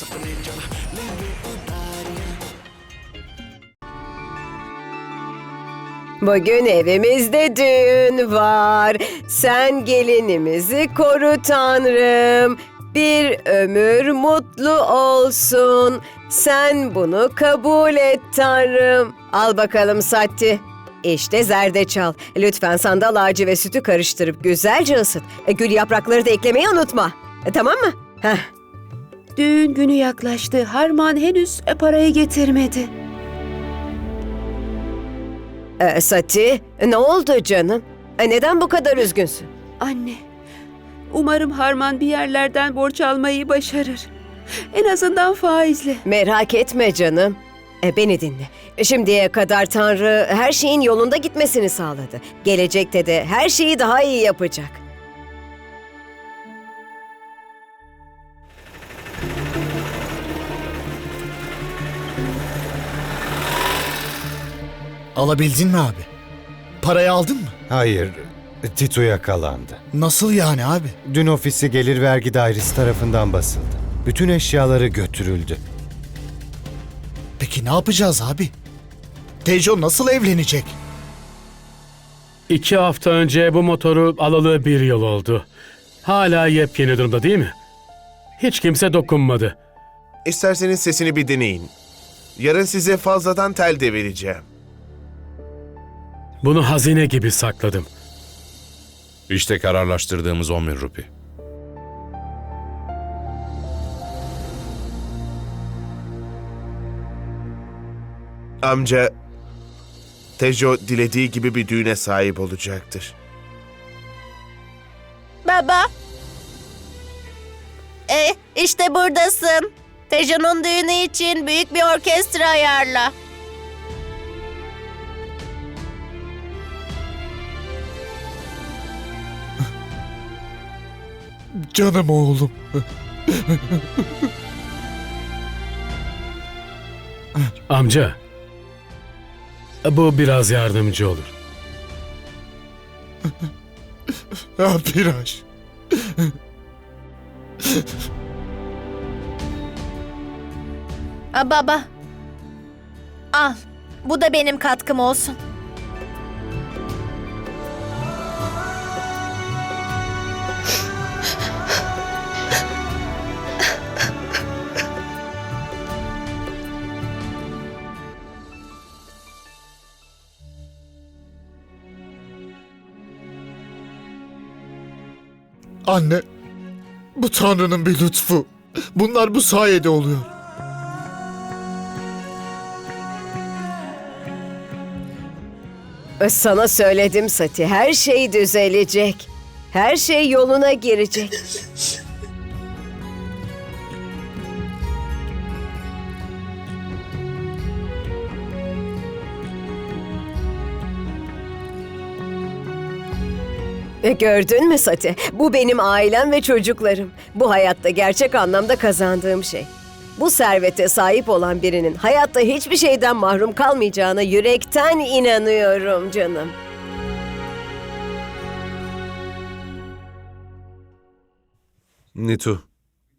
सपने जो लेंगे उतारियां Bugün evimizde düğün var. Sen gelinimizi koru Tanrım. Bir ömür mutlu olsun. Sen bunu kabul et Tanrım. Al bakalım Satti. İşte zerdeçal. Lütfen sandal ağacı ve sütü karıştırıp güzelce ısıt. E, gül yaprakları da eklemeyi unutma. E, tamam mı? Heh. Düğün günü yaklaştı. Harman henüz parayı getirmedi. E, Sati, ne oldu canım? E, neden bu kadar üzgünsün? Anne, umarım Harman bir yerlerden borç almayı başarır. En azından faizle. Merak etme canım. E, beni dinle. Şimdiye kadar Tanrı her şeyin yolunda gitmesini sağladı. Gelecekte de her şeyi daha iyi yapacak. Alabildin mi abi? Parayı aldın mı? Hayır, Tito yakalandı. Nasıl yani abi? Dün ofisi gelir vergi dairesi tarafından basıldı. Bütün eşyaları götürüldü. Peki ne yapacağız abi? Tejo nasıl evlenecek? İki hafta önce bu motoru alalı bir yıl oldu. Hala yepyeni durumda değil mi? Hiç kimse dokunmadı. İsterseniz sesini bir deneyin. Yarın size fazladan tel de vereceğim. Bunu hazine gibi sakladım. İşte kararlaştırdığımız 10 bin rupi. Amca, Tejo dilediği gibi bir düğüne sahip olacaktır. Baba. E, işte buradasın. Tejo'nun düğünü için büyük bir orkestra ayarla. Canım oğlum. Amca, bu biraz yardımcı olur. Ya Piraş. Baba. Al. Bu da benim katkım olsun. Anne. Bu Tanrı'nın bir lütfu. Bunlar bu sayede oluyor. Sana söyledim Sati, her şey düzelecek. Her şey yoluna girecek. E, Gördün mü Sati? Bu benim ailem ve çocuklarım. Bu hayatta gerçek anlamda kazandığım şey. Bu servete sahip olan birinin hayatta hiçbir şeyden mahrum kalmayacağına yürekten inanıyorum canım. Nitu,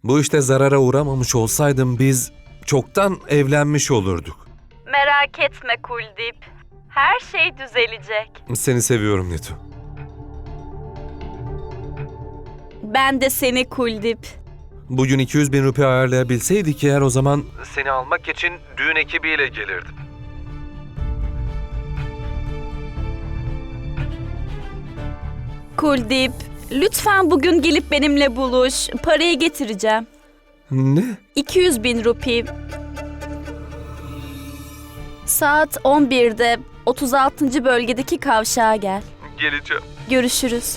bu işte zarara uğramamış olsaydım biz çoktan evlenmiş olurduk. Merak etme Kuldip. Her şey düzelecek. Seni seviyorum Nitu. Ben de seni Kuldip. Bugün 200 bin rupi ayarlayabilseydik eğer o zaman... Seni almak için düğün ekibiyle gelirdim. Kuldip, lütfen bugün gelip benimle buluş. Parayı getireceğim. Ne? 200 bin rupi. Saat 11'de 36. bölgedeki kavşağa gel. Geleceğim. Görüşürüz.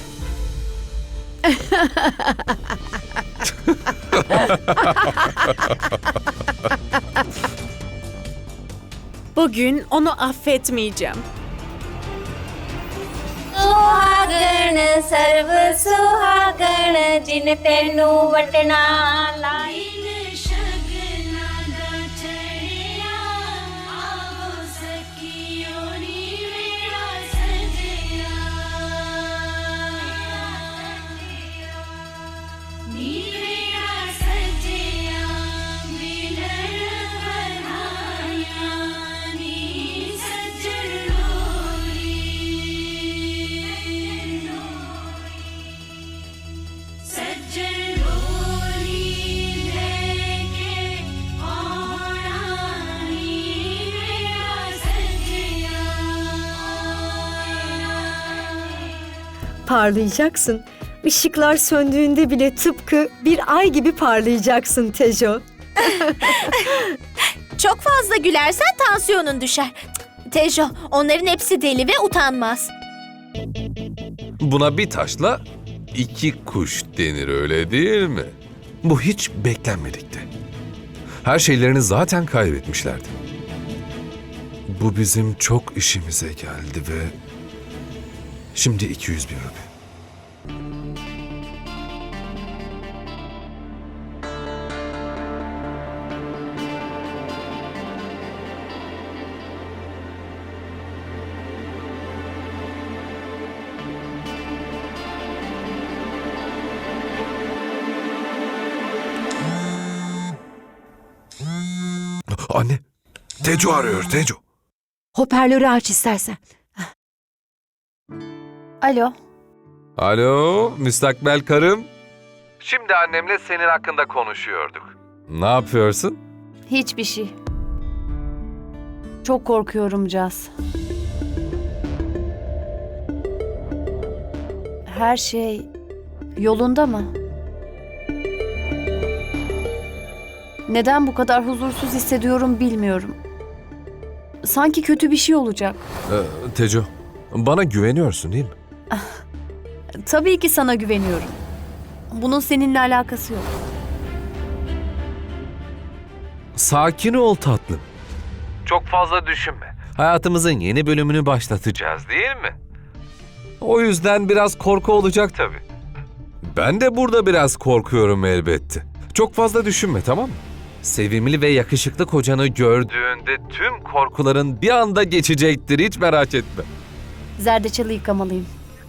Bugün onu affetmeyeceğim. સુહાગણ સર્વ સુહાગણ જીન તેનું વટના લાઈ parlayacaksın. Işıklar söndüğünde bile tıpkı bir ay gibi parlayacaksın Tejo. Çok fazla gülersen tansiyonun düşer. Cık, Tejo, onların hepsi deli ve utanmaz. Buna bir taşla iki kuş denir öyle değil mi? Bu hiç beklenmedikti. Her şeylerini zaten kaybetmişlerdi. Bu bizim çok işimize geldi ve şimdi 200 bin rupi. Anne, Teco arıyor Teco. Hoparlörü aç istersen. Alo. Alo, müstakbel karım. Şimdi annemle senin hakkında konuşuyorduk. Ne yapıyorsun? Hiçbir şey. Çok korkuyorum Caz. Her şey yolunda mı? Neden bu kadar huzursuz hissediyorum bilmiyorum. Sanki kötü bir şey olacak. Ee, Teco, bana güveniyorsun değil mi? Tabii ki sana güveniyorum. Bunun seninle alakası yok. Sakin ol tatlım. Çok fazla düşünme. Hayatımızın yeni bölümünü başlatacağız değil mi? O yüzden biraz korku olacak tabii. Ben de burada biraz korkuyorum elbette. Çok fazla düşünme tamam mı? Sevimli ve yakışıklı kocanı gördüğünde tüm korkuların bir anda geçecektir hiç merak etme. Zerdeçalı yıkamalıyım.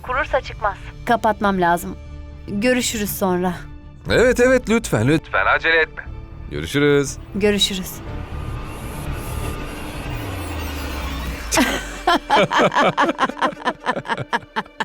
Kurursa çıkmaz. Kapatmam lazım. Görüşürüz sonra. Evet evet lütfen lütfen acele etme. Görüşürüz. Görüşürüz.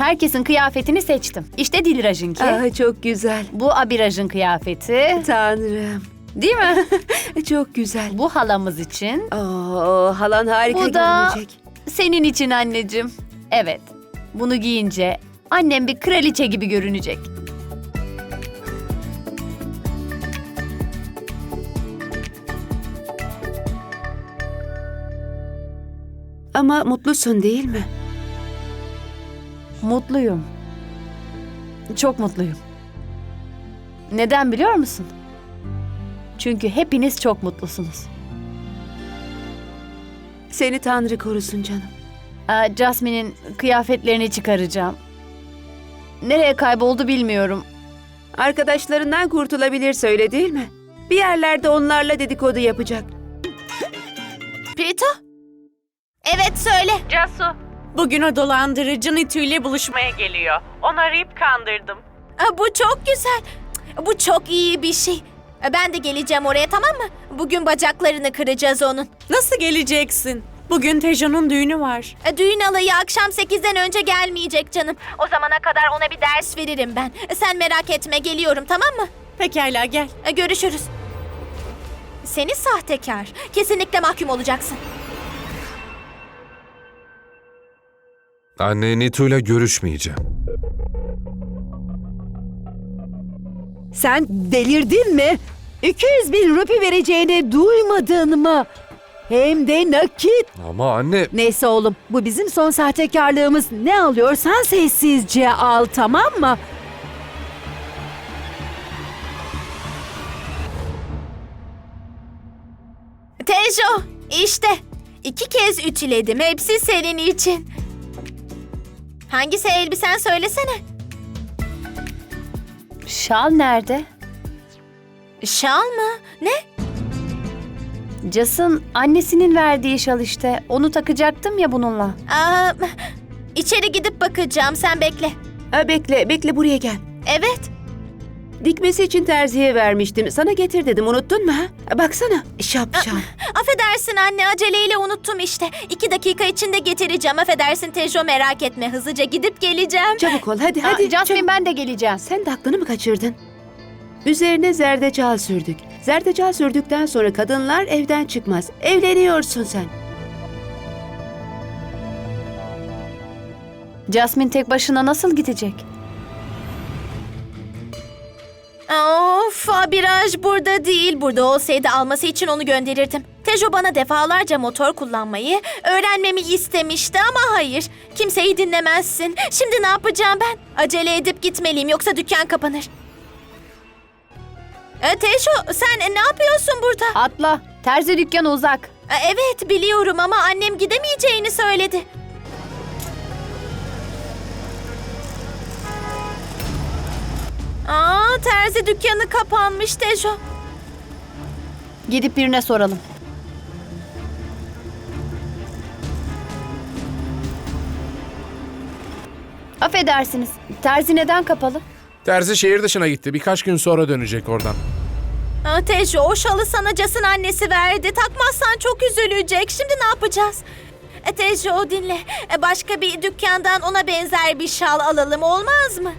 Herkesin kıyafetini seçtim. İşte Dilraj'ınki. Ah, çok güzel. Bu Abiraj'ın kıyafeti. Tanrım. Değil mi? Çok güzel. Bu halamız için. Oo, halan harika Bu da- görünecek. Senin için anneciğim. Evet. Bunu giyince annem bir kraliçe gibi görünecek. Ama mutlusun değil mi? Mutluyum. Çok mutluyum. Neden biliyor musun? Çünkü hepiniz çok mutlusunuz. Seni Tanrı korusun canım. Aa, Jasmine'in kıyafetlerini çıkaracağım. Nereye kayboldu bilmiyorum. Arkadaşlarından kurtulabilirse öyle değil mi? Bir yerlerde onlarla dedikodu yapacak. Prito? Evet söyle. Casu. Bugün o dolandırıcı Nitu ile buluşmaya geliyor. Onu arayıp kandırdım. Aa, Bu çok güzel. Bu çok iyi bir şey. Ben de geleceğim oraya tamam mı? Bugün bacaklarını kıracağız onun. Nasıl geleceksin? Bugün Tejo'nun düğünü var. Düğün alayı akşam 8'den önce gelmeyecek canım. O zamana kadar ona bir ders veririm ben. Sen merak etme geliyorum tamam mı? Pekala gel. Görüşürüz. Seni sahtekar. Kesinlikle mahkum olacaksın. Anne Nitu'yla görüşmeyeceğim. Sen delirdin mi? 200 bin rupi vereceğini duymadın mı? Hem de nakit. Ama anne Neyse oğlum bu bizim son sahtekarlığımız. Ne alıyorsan sessizce al tamam mı? Tejo işte. iki kez ütüledim. Hepsi senin için. Hangisi elbisen söylesene. Şal nerede? Şal mı? Ne? Cas'ın annesinin verdiği şal işte. Onu takacaktım ya bununla. Aa, içeri gidip bakacağım. Sen bekle. Ha, bekle, bekle buraya gel. Evet. Dikmesi için terziye vermiştim. Sana getir dedim. Unuttun mu ha? Baksana. Şapşal. Affedersin anne aceleyle unuttum işte. İki dakika içinde getireceğim. Affedersin Tejo merak etme. Hızlıca gidip geleceğim. Çabuk ol hadi Aa, hadi. Jasmine çabuk. ben de geleceğim. Sen de aklını mı kaçırdın? Üzerine zerdeçal sürdük. Zerdeçal sürdükten sonra kadınlar evden çıkmaz. Evleniyorsun sen. Jasmine tek başına nasıl gidecek? Of, Abiraj burada değil. Burada olsaydı alması için onu gönderirdim. Tejo bana defalarca motor kullanmayı öğrenmemi istemişti ama hayır. Kimseyi dinlemezsin. Şimdi ne yapacağım ben? Acele edip gitmeliyim yoksa dükkan kapanır. E, Tejo sen ne yapıyorsun burada? Atla. Terzi dükkanı uzak. E, evet biliyorum ama annem gidemeyeceğini söyledi. Aa, terzi dükkanı kapanmış Tejo. Gidip birine soralım. Affedersiniz. Terzi neden kapalı? Terzi şehir dışına gitti. Birkaç gün sonra dönecek oradan. Aa, Tejo o şalı sana Cas'ın annesi verdi. Takmazsan çok üzülecek. Şimdi ne yapacağız? E, Tejo dinle. E, başka bir dükkandan ona benzer bir şal alalım olmaz mı?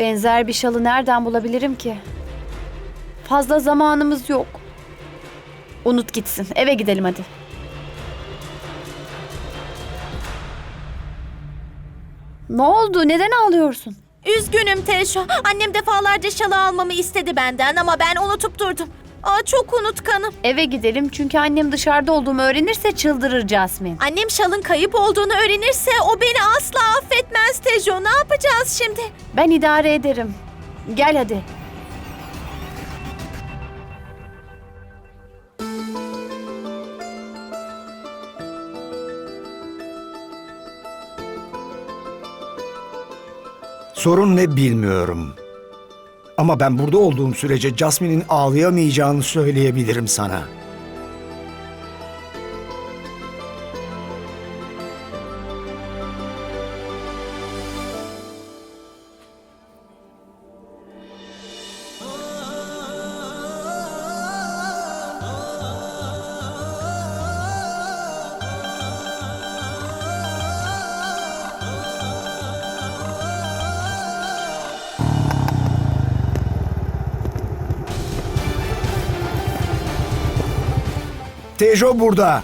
Benzer bir şalı nereden bulabilirim ki? Fazla zamanımız yok. Unut gitsin. Eve gidelim hadi. Ne oldu? Neden ağlıyorsun? Üzgünüm Tejo. Annem defalarca şalı almamı istedi benden ama ben unutup durdum. Aa, çok unutkanım. Eve gidelim çünkü annem dışarıda olduğumu öğrenirse çıldırır Jasmine. Annem şalın kayıp olduğunu öğrenirse o beni asla affetmez Tejo. Ne yapacağız şimdi? Ben idare ederim. Gel hadi. Sorun ne bilmiyorum. Ama ben burada olduğum sürece Jasmine'in ağlayamayacağını söyleyebilirim sana. Tejo burada.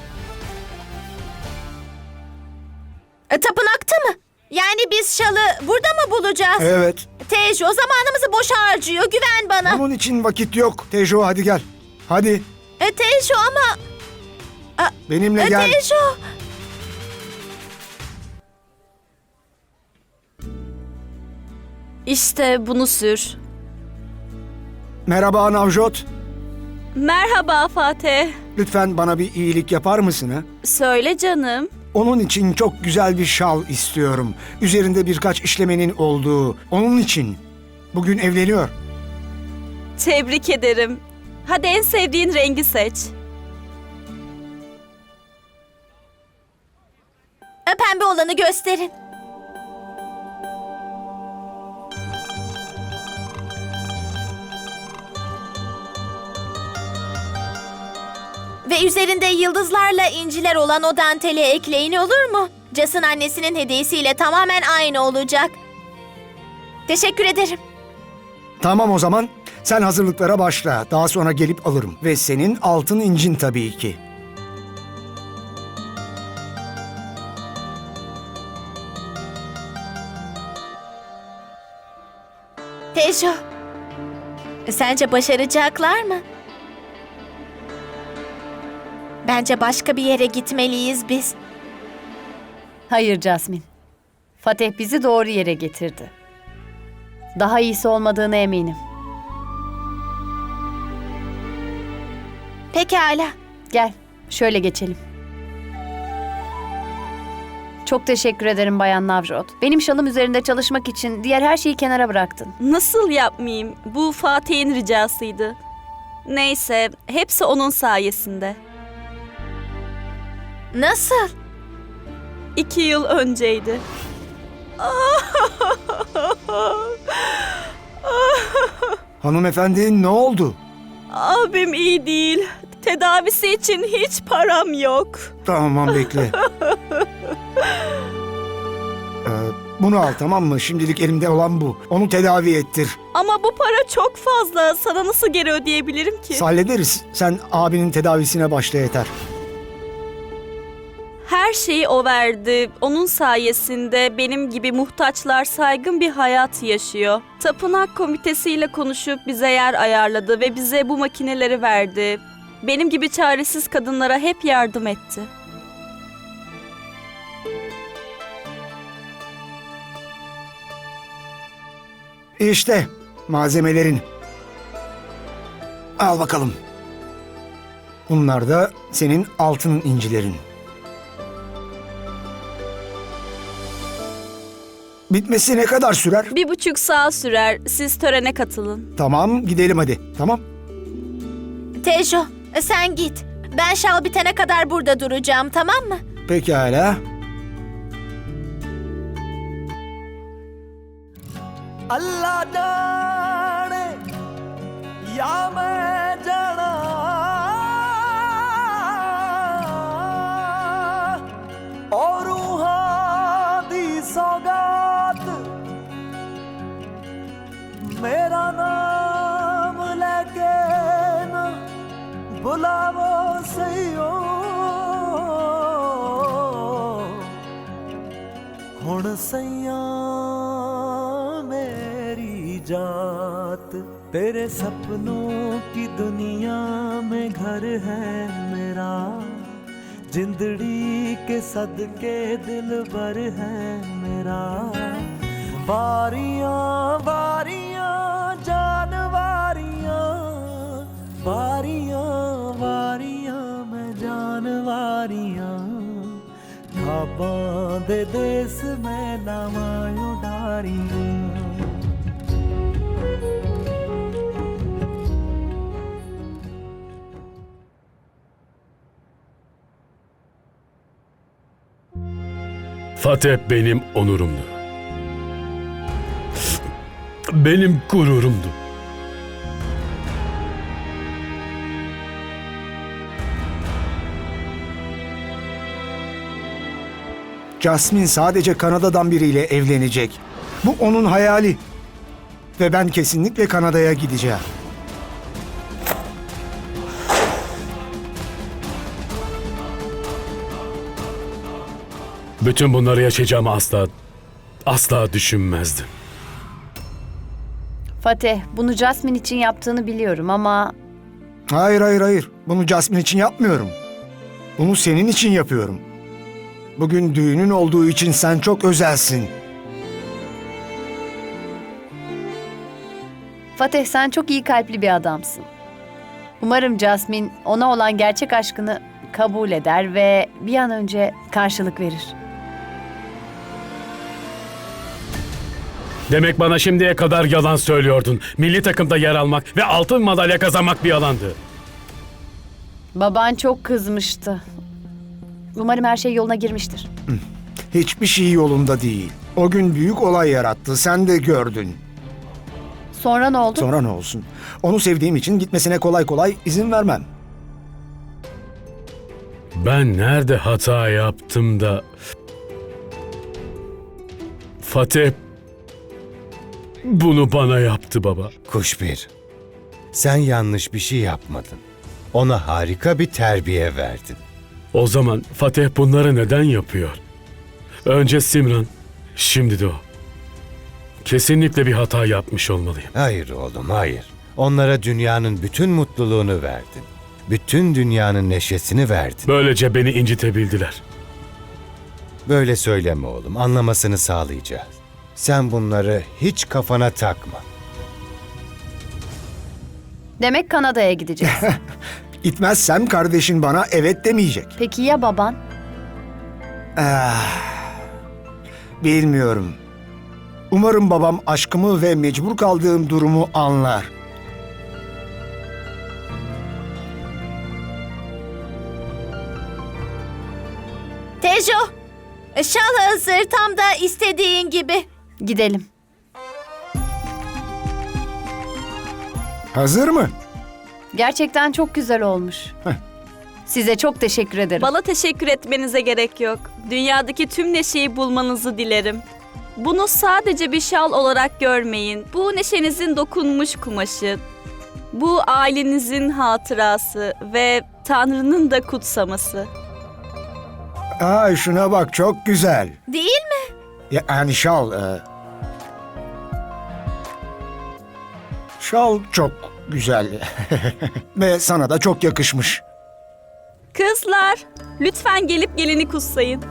E, tapınakta mı? Yani biz şalı burada mı bulacağız? Evet. Tejo zamanımızı boşa harcıyor. Güven bana. Bunun için vakit yok. Tejo hadi gel. Hadi E, Tejo ama... benimle E, gel. Tejo... İşte bunu sür. Merhaba Navjot. Merhaba Fatih. Lütfen bana bir iyilik yapar mısın ha? Söyle canım. Onun için çok güzel bir şal istiyorum. Üzerinde birkaç işlemenin olduğu. Onun için. Bugün evleniyor. Tebrik ederim. Hadi en sevdiğin rengi seç. Pembe olanı gösterin. Ve üzerinde yıldızlarla inciler olan o danteli ekleyin olur mu? Cas'ın annesinin hediyesiyle tamamen aynı olacak. Teşekkür ederim. Tamam o zaman. Sen hazırlıklara başla. Daha sonra gelip alırım. Ve senin altın incin tabii ki. Tejo, sence başaracaklar mı? Bence başka bir yere gitmeliyiz biz. Hayır Jasmine. Fatih bizi doğru yere getirdi. Daha iyisi olmadığına eminim. Pekala. Gel, şöyle geçelim. Çok teşekkür ederim Bayan Navjot. Benim şalım üzerinde çalışmak için diğer her şeyi kenara bıraktın. Nasıl yapmayayım? Bu Fatih'in ricasıydı. Neyse, hepsi onun sayesinde. Nasıl? İki yıl önceydi. Hanımefendi ne oldu? Abim iyi değil. Tedavisi için hiç param yok. Tamam bekle. Ee, Bunu al tamam mı? Şimdilik elimde olan bu. Onu tedavi ettir. Ama bu para çok fazla. Sana nasıl geri ödeyebilirim ki? Hallederiz. Sen abinin tedavisine başla yeter. Her şeyi o verdi. Onun sayesinde benim gibi muhtaçlar saygın bir hayat yaşıyor. Tapınak komitesiyle konuşup bize yer ayarladı ve bize bu makineleri verdi. Benim gibi çaresiz kadınlara hep yardım etti. İşte malzemelerin. Al bakalım. Bunlar da senin altının incilerin. Bitmesi ne kadar sürer? Bir buçuk saat sürer. Siz törene katılın. Tamam gidelim hadi. Tamam. Tejo sen git. Ben şal bitene kadar burada duracağım tamam mı? Pekala. Allah ya बुलावो सईओ हुण सैया मेरी जात, तेरे सपनों की दुनिया में घर है मेरा। जिंदड़ी के सदके दिल भर है मेरा। बारियाँ बारियाँ, जानवारियाँ, बारियाँ डारियां थापा दे देस में नवायो डारियां Fatih benim onurumdu. Benim gururumdu. Jasmine sadece Kanada'dan biriyle evlenecek. Bu onun hayali. Ve ben kesinlikle Kanada'ya gideceğim. Bütün bunları yaşayacağımı asla, asla düşünmezdim. Fatih, bunu Jasmine için yaptığını biliyorum ama Hayır hayır hayır. Bunu Jasmine için yapmıyorum. Bunu senin için yapıyorum. Bugün düğünün olduğu için sen çok özelsin. Fatih sen çok iyi kalpli bir adamsın. Umarım Jasmine ona olan gerçek aşkını kabul eder ve bir an önce karşılık verir. Demek bana şimdiye kadar yalan söylüyordun. Milli takımda yer almak ve altın madalya kazanmak bir yalandı. Baban çok kızmıştı. Umarım her şey yoluna girmiştir. Hiçbir şey yolunda değil. O gün büyük olay yarattı. Sen de gördün. Sonra ne oldu? Sonra ne olsun? Onu sevdiğim için gitmesine kolay kolay izin vermem. Ben nerede hata yaptım da... Fatih bunu bana yaptı baba. Kuşbir, sen yanlış bir şey yapmadın. Ona harika bir terbiye verdin. O zaman Fatih bunları neden yapıyor? Önce Simran, şimdi de o. Kesinlikle bir hata yapmış olmalıyım. Hayır oğlum, hayır. Onlara dünyanın bütün mutluluğunu verdin. Bütün dünyanın neşesini verdin. Böylece beni incitebildiler. Böyle söyleme oğlum, anlamasını sağlayacağız. Sen bunları hiç kafana takma. Demek Kanada'ya gideceğiz. Gitmezsem kardeşin bana evet demeyecek. Peki ya baban? Ah, bilmiyorum. Umarım babam aşkımı ve mecbur kaldığım durumu anlar. Tejo şal hazır tam da istediğin gibi. Gidelim. Hazır mı? Gerçekten çok güzel olmuş. Size çok teşekkür ederim. Bana teşekkür etmenize gerek yok. Dünyadaki tüm neşeyi bulmanızı dilerim. Bunu sadece bir şal olarak görmeyin. Bu neşenizin dokunmuş kumaşı. Bu ailenizin hatırası ve Tanrı'nın da kutsaması. Aa, şuna bak çok güzel. Değil mi? Ya, yani şal. e, Şal çok güzel. Ve sana da çok yakışmış. Kızlar, lütfen gelip gelini kutsayın.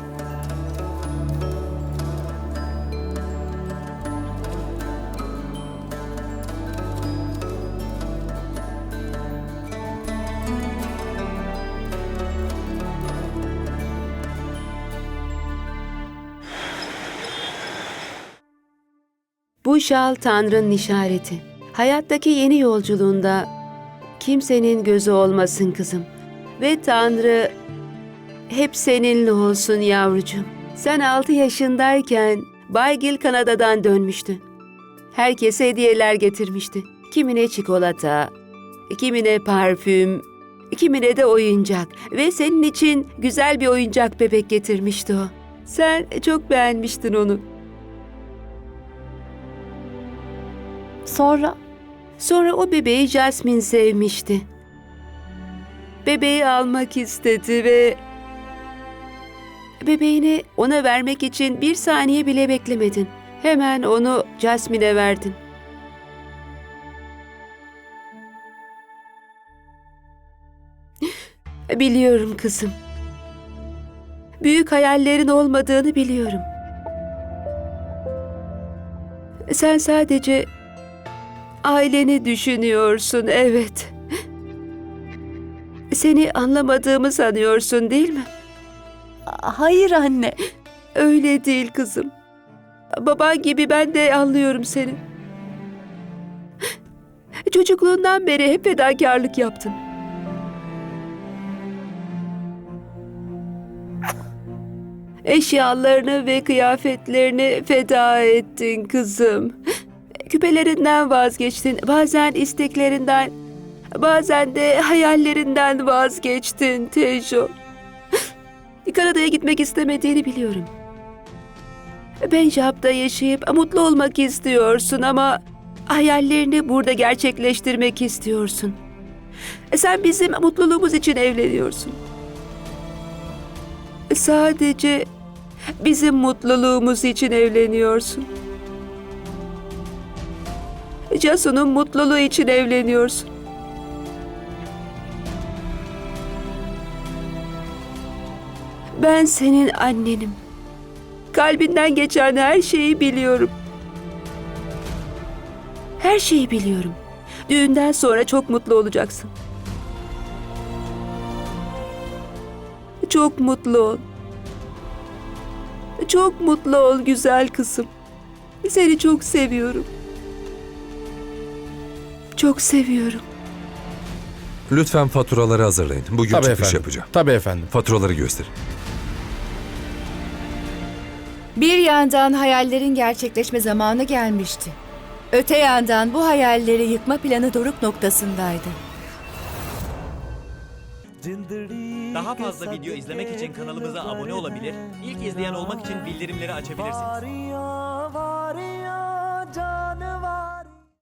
Bu şal Tanrı'nın işareti. Hayattaki yeni yolculuğunda kimsenin gözü olmasın kızım. Ve Tanrı hep seninle olsun yavrucuğum. Sen 6 yaşındayken Baygil Kanada'dan dönmüştü. Herkese hediyeler getirmişti. Kimine çikolata, kimine parfüm, kimine de oyuncak. Ve senin için güzel bir oyuncak bebek getirmişti o. Sen çok beğenmiştin onu. Sonra Sonra o bebeği Jasmine sevmişti. Bebeği almak istedi ve bebeğini ona vermek için bir saniye bile beklemedin. Hemen onu Jasmine'e verdin. Biliyorum kızım. Büyük hayallerin olmadığını biliyorum. Sen sadece Aileni düşünüyorsun, evet. Seni anlamadığımı sanıyorsun değil mi? hayır anne. Öyle değil kızım. Baban gibi ben de anlıyorum seni. Çocukluğundan beri hep fedakarlık yaptın. Eşyalarını ve kıyafetlerini feda ettin kızım. Küpelerinden vazgeçtin. Bazen isteklerinden, bazen de hayallerinden vazgeçtin Tejo. Kanada'ya gitmek istemediğini biliyorum. Punjab'da yaşayıp mutlu olmak istiyorsun ama hayallerini burada gerçekleştirmek istiyorsun. Sen bizim mutluluğumuz için evleniyorsun. Sadece bizim mutluluğumuz için evleniyorsun. Casu'nun mutluluğu için evleniyorsun. Ben senin annenim. Kalbinden geçen her şeyi biliyorum. Her şeyi biliyorum. Düğünden sonra çok mutlu olacaksın. Çok mutlu ol. Çok mutlu ol güzel kızım. Seni çok seviyorum. Çok seviyorum. Lütfen faturaları hazırlayın. Bugün Tabii çıkış efendim. yapacağım. Tabii efendim. Faturaları gösterin. Bir yandan hayallerin gerçekleşme zamanı gelmişti. Öte yandan bu hayalleri yıkma planı doruk noktasındaydı. Daha fazla video izlemek için kanalımıza abone olabilir, ilk izleyen olmak için bildirimleri açabilirsiniz.